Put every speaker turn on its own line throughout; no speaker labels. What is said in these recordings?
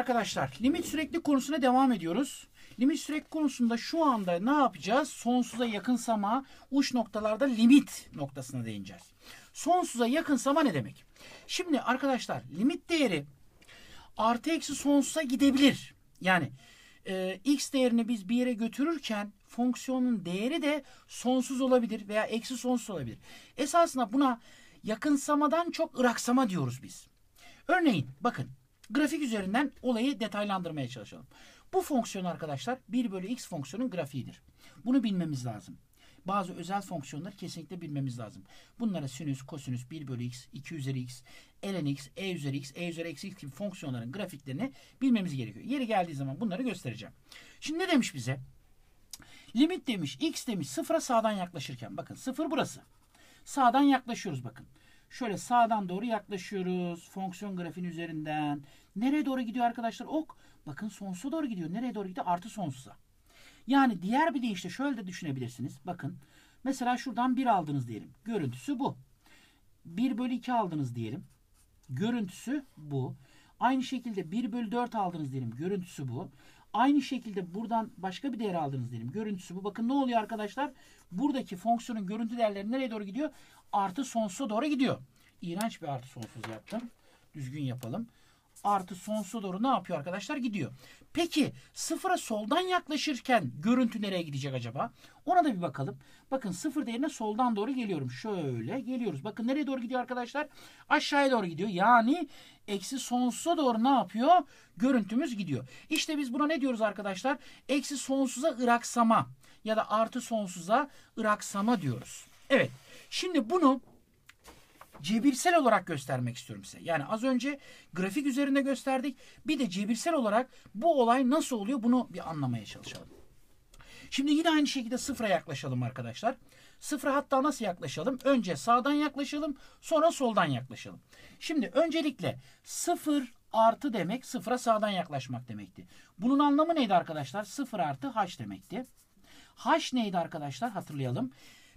arkadaşlar limit sürekli konusuna devam ediyoruz. Limit sürekli konusunda şu anda ne yapacağız? Sonsuza yakınsama uç noktalarda limit noktasına değineceğiz. Sonsuza yakınsama ne demek? Şimdi arkadaşlar limit değeri artı eksi sonsuza gidebilir. Yani e, x değerini biz bir yere götürürken fonksiyonun değeri de sonsuz olabilir veya eksi sonsuz olabilir. Esasında buna yakınsamadan çok ıraksama diyoruz biz. Örneğin bakın grafik üzerinden olayı detaylandırmaya çalışalım. Bu fonksiyon arkadaşlar 1 bölü x fonksiyonun grafiğidir. Bunu bilmemiz lazım. Bazı özel fonksiyonları kesinlikle bilmemiz lazım. Bunlara sinüs, kosinüs, 1 bölü x, 2 üzeri x, ln x, e üzeri x, e üzeri eksi x gibi fonksiyonların grafiklerini bilmemiz gerekiyor. Yeri geldiği zaman bunları göstereceğim. Şimdi ne demiş bize? Limit demiş, x demiş sıfıra sağdan yaklaşırken. Bakın sıfır burası. Sağdan yaklaşıyoruz bakın. Şöyle sağdan doğru yaklaşıyoruz. Fonksiyon grafiğin üzerinden. Nereye doğru gidiyor arkadaşlar? Ok. Bakın sonsuza doğru gidiyor. Nereye doğru gidiyor? Artı sonsuza. Yani diğer bir deyişle şöyle de düşünebilirsiniz. Bakın mesela şuradan 1 aldınız diyelim. Görüntüsü bu. 1 bölü 2 aldınız diyelim. Görüntüsü bu. Aynı şekilde 1 bölü 4 aldınız diyelim. Görüntüsü bu. Aynı şekilde buradan başka bir değer aldınız diyelim. Görüntüsü bu. Bakın ne oluyor arkadaşlar? Buradaki fonksiyonun görüntü değerleri nereye doğru gidiyor? Artı sonsuza doğru gidiyor. İğrenç bir artı sonsuz yaptım. Düzgün yapalım artı sonsuza doğru ne yapıyor arkadaşlar? Gidiyor. Peki sıfıra soldan yaklaşırken görüntü nereye gidecek acaba? Ona da bir bakalım. Bakın sıfır değerine soldan doğru geliyorum. Şöyle geliyoruz. Bakın nereye doğru gidiyor arkadaşlar? Aşağıya doğru gidiyor. Yani eksi sonsuza doğru ne yapıyor? Görüntümüz gidiyor. İşte biz buna ne diyoruz arkadaşlar? Eksi sonsuza ıraksama ya da artı sonsuza ıraksama diyoruz. Evet. Şimdi bunu cebirsel olarak göstermek istiyorum size. Yani az önce grafik üzerinde gösterdik. Bir de cebirsel olarak bu olay nasıl oluyor bunu bir anlamaya çalışalım. Şimdi yine aynı şekilde sıfıra yaklaşalım arkadaşlar. Sıfıra hatta nasıl yaklaşalım? Önce sağdan yaklaşalım sonra soldan yaklaşalım. Şimdi öncelikle sıfır artı demek sıfıra sağdan yaklaşmak demekti. Bunun anlamı neydi arkadaşlar? Sıfır artı h demekti. H neydi arkadaşlar? Hatırlayalım.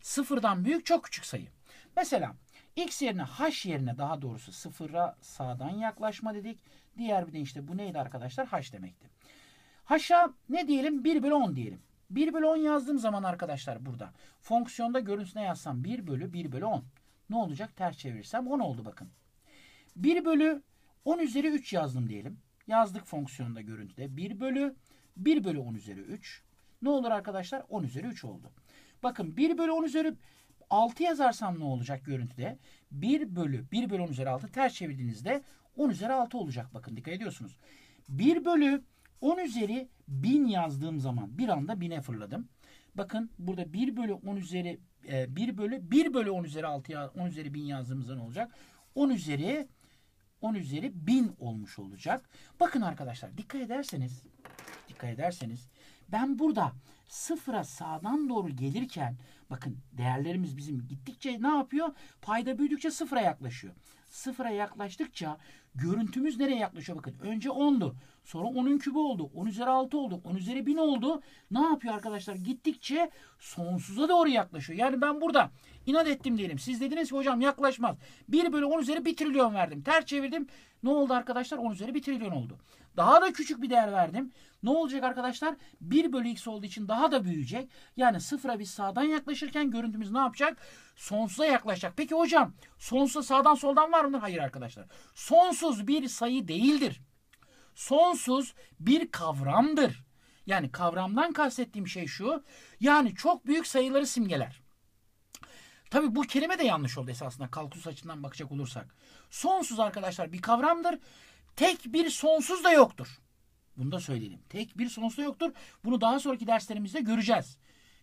Sıfırdan büyük çok küçük sayı. Mesela X yerine H yerine daha doğrusu sıfıra sağdan yaklaşma dedik. Diğer bir de işte bu neydi arkadaşlar? H demekti. H'a ne diyelim? 1 bölü 10 diyelim. 1 bölü 10 yazdığım zaman arkadaşlar burada fonksiyonda görüntüsüne yazsam 1 bölü 1 bölü 10. Ne olacak? Ters çevirirsem 10 oldu bakın. 1 bölü 10 üzeri 3 yazdım diyelim. Yazdık fonksiyonda görüntüde. 1 bölü 1 bölü 10 üzeri 3. Ne olur arkadaşlar? 10 üzeri 3 oldu. Bakın 1 bölü 10 üzeri 6 yazarsam ne olacak görüntüde? 1 bölü 1 bölü 10 üzeri 6 ters çevirdiğinizde 10 üzeri 6 olacak. Bakın dikkat ediyorsunuz. 1 bölü 10 üzeri 1000 yazdığım zaman bir anda 1000'e fırladım. Bakın burada 1 bölü 10 üzeri 1 e, bölü 1 bölü 10 üzeri 6 10 üzeri 1000 yazdığımızda ne olacak? 10 üzeri 10 üzeri 1000 olmuş olacak. Bakın arkadaşlar dikkat ederseniz dikkat ederseniz ben burada sıfıra sağdan doğru gelirken bakın değerlerimiz bizim gittikçe ne yapıyor? Payda büyüdükçe sıfıra yaklaşıyor. Sıfıra yaklaştıkça görüntümüz nereye yaklaşıyor? Bakın önce 10'du. Sonra 10'un kübü oldu. 10 üzeri 6 oldu. 10 üzeri 1000 oldu. Ne yapıyor arkadaşlar? Gittikçe sonsuza doğru yaklaşıyor. Yani ben burada inat ettim diyelim. Siz dediniz ki hocam yaklaşmaz. 1 bölü 10 üzeri 1 trilyon verdim. Ters çevirdim. Ne oldu arkadaşlar? 10 üzeri 1 trilyon oldu. Daha da küçük bir değer verdim. Ne olacak arkadaşlar? 1 bölü x olduğu için daha da büyüyecek. Yani sıfıra biz sağdan yaklaşırken görüntümüz ne yapacak? Sonsuza yaklaşacak. Peki hocam sonsuza sağdan soldan var mıdır? Hayır arkadaşlar. Sonsuz bir sayı değildir. Sonsuz bir kavramdır. Yani kavramdan kastettiğim şey şu. Yani çok büyük sayıları simgeler. Tabi bu kelime de yanlış oldu esasında kalkulus açısından bakacak olursak. Sonsuz arkadaşlar bir kavramdır. Tek bir sonsuz da yoktur. Bunu da söyleyelim. Tek bir sonsuz da yoktur. Bunu daha sonraki derslerimizde göreceğiz.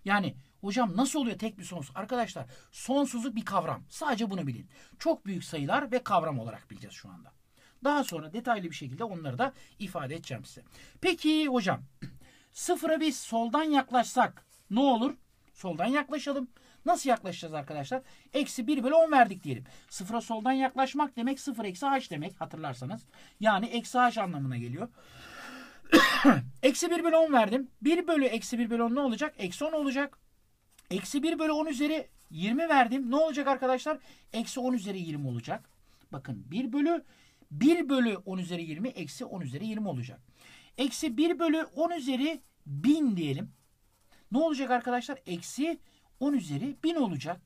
Yani hocam nasıl oluyor tek bir sonsuz? Arkadaşlar sonsuzluk bir kavram. Sadece bunu bilin. Çok büyük sayılar ve kavram olarak bileceğiz şu anda. Daha sonra detaylı bir şekilde onları da ifade edeceğim size. Peki hocam sıfıra biz soldan yaklaşsak ne olur? Soldan yaklaşalım. Nasıl yaklaşacağız arkadaşlar? Eksi 1 bölü 10 verdik diyelim. Sıfıra soldan yaklaşmak demek 0 eksi h demek hatırlarsanız. Yani eksi h anlamına geliyor. eksi 1 bölü 10 verdim. 1 bölü eksi 1 bölü 10 ne olacak? Eksi 10 olacak. Eksi 1 bölü 10 üzeri 20 verdim. Ne olacak arkadaşlar? Eksi 10 üzeri 20 olacak. Bakın 1 bölü 1 bölü 10 üzeri 20 eksi 10 üzeri 20 olacak. Eksi 1 bölü 10 üzeri 1000 diyelim. Ne olacak arkadaşlar? Eksi 10 üzeri 1000 olacak.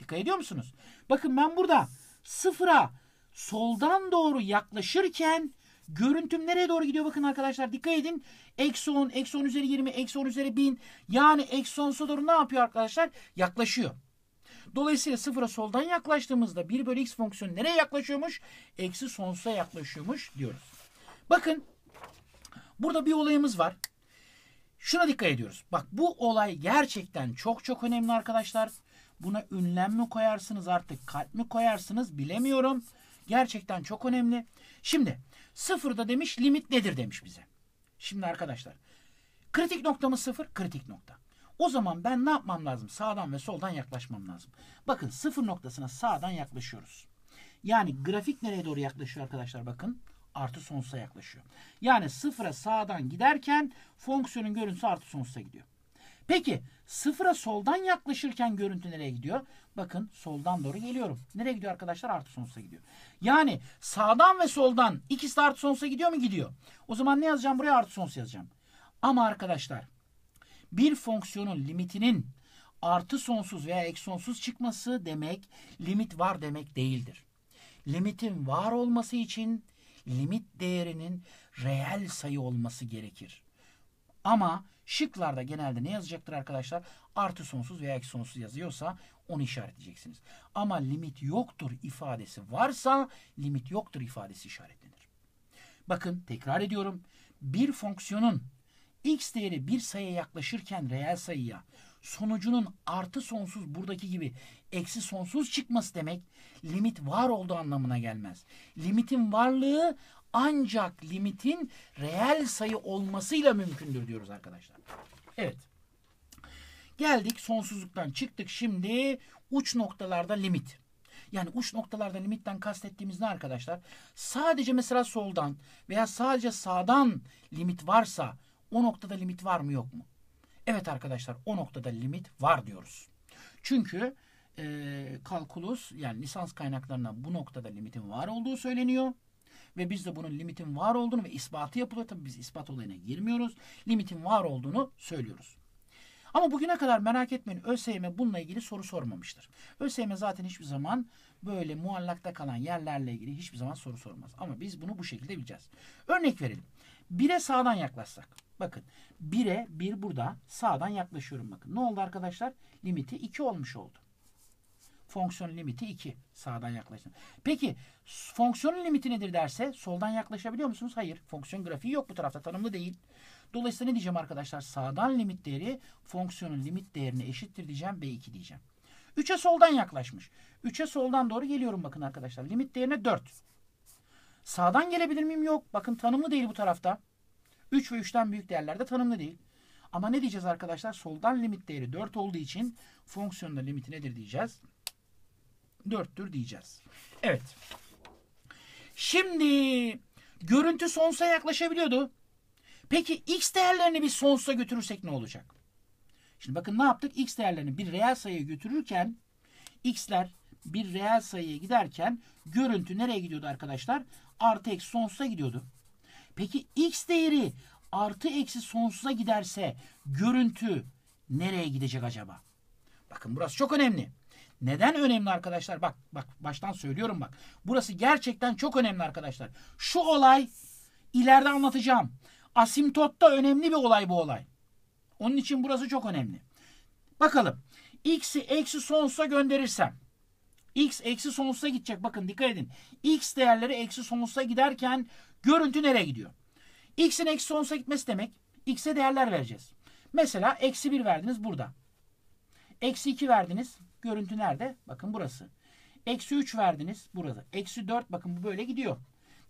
Dikkat ediyor musunuz? Bakın ben burada sıfıra soldan doğru yaklaşırken görüntüm nereye doğru gidiyor bakın arkadaşlar dikkat edin. Eksi 10, eksi 10 üzeri 20, eksi 10 üzeri 1000 yani eksi 10'sa doğru ne yapıyor arkadaşlar? Yaklaşıyor. Dolayısıyla sıfıra soldan yaklaştığımızda 1 bölü x fonksiyonu nereye yaklaşıyormuş? Eksi sonsuza yaklaşıyormuş diyoruz. Bakın burada bir olayımız var. Şuna dikkat ediyoruz. Bak bu olay gerçekten çok çok önemli arkadaşlar. Buna ünlem mi koyarsınız artık kalp mi koyarsınız bilemiyorum. Gerçekten çok önemli. Şimdi sıfırda demiş limit nedir demiş bize. Şimdi arkadaşlar kritik noktamız sıfır kritik nokta. O zaman ben ne yapmam lazım? Sağdan ve soldan yaklaşmam lazım. Bakın sıfır noktasına sağdan yaklaşıyoruz. Yani grafik nereye doğru yaklaşıyor arkadaşlar bakın. Artı sonsuza yaklaşıyor. Yani sıfıra sağdan giderken fonksiyonun görüntüsü artı sonsuza gidiyor. Peki sıfıra soldan yaklaşırken görüntü nereye gidiyor? Bakın soldan doğru geliyorum. Nereye gidiyor arkadaşlar? Artı sonsuza gidiyor. Yani sağdan ve soldan ikisi de artı sonsuza gidiyor mu? Gidiyor. O zaman ne yazacağım? Buraya artı sonsuz yazacağım. Ama arkadaşlar bir fonksiyonun limitinin artı sonsuz veya eksi sonsuz çıkması demek limit var demek değildir. Limitin var olması için limit değerinin reel sayı olması gerekir. Ama şıklarda genelde ne yazacaktır arkadaşlar? Artı sonsuz veya eksi sonsuz yazıyorsa onu işaretleyeceksiniz. Ama limit yoktur ifadesi varsa limit yoktur ifadesi işaretlenir. Bakın tekrar ediyorum. Bir fonksiyonun x değeri bir sayıya yaklaşırken reel sayıya sonucunun artı sonsuz buradaki gibi eksi sonsuz çıkması demek limit var olduğu anlamına gelmez. Limitin varlığı ancak limitin reel sayı olmasıyla mümkündür diyoruz arkadaşlar. Evet. Geldik sonsuzluktan çıktık şimdi uç noktalarda limit. Yani uç noktalarda limitten kastettiğimiz ne arkadaşlar? Sadece mesela soldan veya sadece sağdan limit varsa o noktada limit var mı yok mu? Evet arkadaşlar o noktada limit var diyoruz. Çünkü e, kalkulus yani lisans kaynaklarına bu noktada limitin var olduğu söyleniyor. Ve biz de bunun limitin var olduğunu ve ispatı yapılıyor. Tabii biz ispat olayına girmiyoruz. Limitin var olduğunu söylüyoruz. Ama bugüne kadar merak etmeyin ÖSYM bununla ilgili soru sormamıştır. ÖSYM zaten hiçbir zaman böyle muallakta kalan yerlerle ilgili hiçbir zaman soru sormaz. Ama biz bunu bu şekilde bileceğiz. Örnek verelim. 1'e sağdan yaklaşsak. Bakın 1'e 1 burada sağdan yaklaşıyorum bakın. Ne oldu arkadaşlar? Limiti 2 olmuş oldu. Fonksiyon limiti 2. Sağdan yaklaşın. Peki fonksiyonun limiti nedir derse soldan yaklaşabiliyor musunuz? Hayır. Fonksiyon grafiği yok bu tarafta. Tanımlı değil. Dolayısıyla ne diyeceğim arkadaşlar? Sağdan limit değeri fonksiyonun limit değerine eşittir diyeceğim. B2 diyeceğim. 3'e soldan yaklaşmış. 3'e soldan doğru geliyorum bakın arkadaşlar. Limit değerine 4. Sağdan gelebilir miyim? Yok. Bakın tanımlı değil bu tarafta. 3 ve 3'ten büyük değerlerde tanımlı değil. Ama ne diyeceğiz arkadaşlar? Soldan limit değeri 4 olduğu için fonksiyonun limiti nedir diyeceğiz? 4'tür diyeceğiz. Evet. Şimdi görüntü sonsuza yaklaşabiliyordu. Peki x değerlerini bir sonsuza götürürsek ne olacak? Şimdi bakın ne yaptık? x değerlerini bir reel sayıya götürürken x'ler bir reel sayıya giderken görüntü nereye gidiyordu arkadaşlar? Artı eksi sonsuza gidiyordu. Peki x değeri artı eksi sonsuza giderse görüntü nereye gidecek acaba? Bakın burası çok önemli. Neden önemli arkadaşlar? Bak bak baştan söylüyorum bak. Burası gerçekten çok önemli arkadaşlar. Şu olay ileride anlatacağım. Asimtotta önemli bir olay bu olay. Onun için burası çok önemli. Bakalım. X'i eksi sonsuza gönderirsem. X eksi sonsuza gidecek. Bakın dikkat edin. X değerleri eksi sonsuza giderken görüntü nereye gidiyor? X'in eksi sonsuza gitmesi demek. X'e değerler vereceğiz. Mesela eksi 1 verdiniz burada. Eksi 2 verdiniz. Görüntü nerede? Bakın burası. Eksi 3 verdiniz. Burada. Eksi 4 bakın bu böyle gidiyor.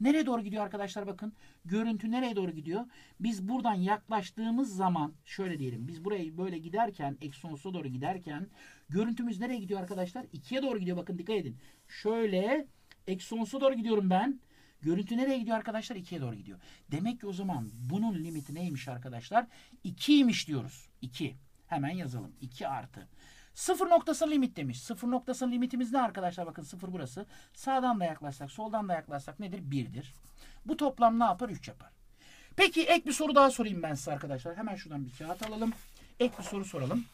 Nereye doğru gidiyor arkadaşlar bakın. Görüntü nereye doğru gidiyor? Biz buradan yaklaştığımız zaman şöyle diyelim. Biz burayı böyle giderken eksi sonsuza doğru giderken görüntümüz nereye gidiyor arkadaşlar? 2'ye doğru gidiyor. Bakın dikkat edin. Şöyle eksi sonsuza doğru gidiyorum ben. Görüntü nereye gidiyor arkadaşlar? 2'ye doğru gidiyor. Demek ki o zaman bunun limiti neymiş arkadaşlar? 2'ymiş diyoruz. 2. Hemen yazalım. 2 artı Sıfır noktasına limit demiş. Sıfır noktasına limitimiz ne arkadaşlar? Bakın sıfır burası. Sağdan da yaklaşsak, soldan da yaklaşsak nedir? Birdir. Bu toplam ne yapar? 3 yapar. Peki ek bir soru daha sorayım ben size arkadaşlar. Hemen şuradan bir kağıt alalım. Ek bir soru soralım.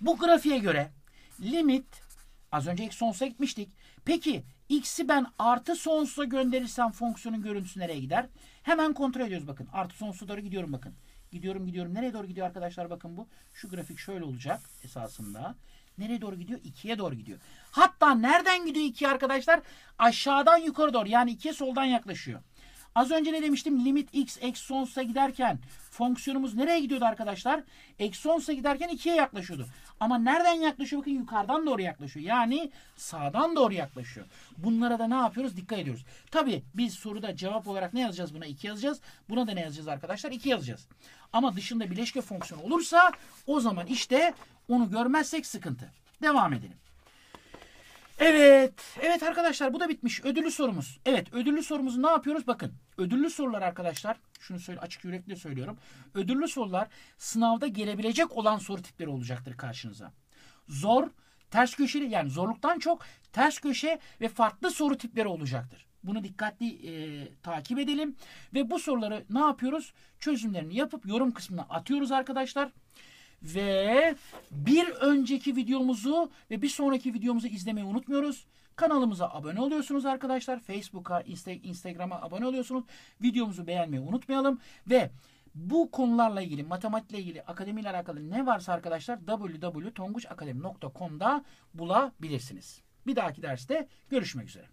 Bu grafiğe göre limit az önce x sonsuza gitmiştik. Peki x'i ben artı sonsuza gönderirsem fonksiyonun görüntüsü nereye gider? Hemen kontrol ediyoruz bakın. Artı sonsuza doğru gidiyorum bakın. Gidiyorum gidiyorum. Nereye doğru gidiyor arkadaşlar bakın bu. Şu grafik şöyle olacak esasında. Nereye doğru gidiyor? 2'ye doğru gidiyor. Hatta nereden gidiyor 2 arkadaşlar? Aşağıdan yukarı doğru. Yani 2'ye soldan yaklaşıyor. Az önce ne demiştim? Limit x eksi sonsuza giderken fonksiyonumuz nereye gidiyordu arkadaşlar? Eksi sonsuza giderken 2'ye yaklaşıyordu. Ama nereden yaklaşıyor? Bakın yukarıdan doğru yaklaşıyor. Yani sağdan doğru yaklaşıyor. Bunlara da ne yapıyoruz? Dikkat ediyoruz. Tabii biz soruda cevap olarak ne yazacağız buna? 2 yazacağız. Buna da ne yazacağız arkadaşlar? 2 yazacağız. Ama dışında bileşke fonksiyonu olursa o zaman işte onu görmezsek sıkıntı. Devam edelim. Evet. Evet arkadaşlar bu da bitmiş. Ödüllü sorumuz. Evet ödüllü sorumuzu ne yapıyoruz? Bakın ödüllü sorular arkadaşlar. Şunu söyle açık yürekli söylüyorum. Ödüllü sorular sınavda gelebilecek olan soru tipleri olacaktır karşınıza. Zor, ters köşeli yani zorluktan çok ters köşe ve farklı soru tipleri olacaktır. Bunu dikkatli e, takip edelim ve bu soruları ne yapıyoruz? Çözümlerini yapıp yorum kısmına atıyoruz arkadaşlar. Ve bir önceki videomuzu ve bir sonraki videomuzu izlemeyi unutmuyoruz. Kanalımıza abone oluyorsunuz arkadaşlar. Facebook'a, Insta- Instagram'a abone oluyorsunuz. Videomuzu beğenmeyi unutmayalım. Ve bu konularla ilgili, matematikle ilgili, akademiyle alakalı ne varsa arkadaşlar www.tonguçakademi.com'da bulabilirsiniz. Bir dahaki derste görüşmek üzere.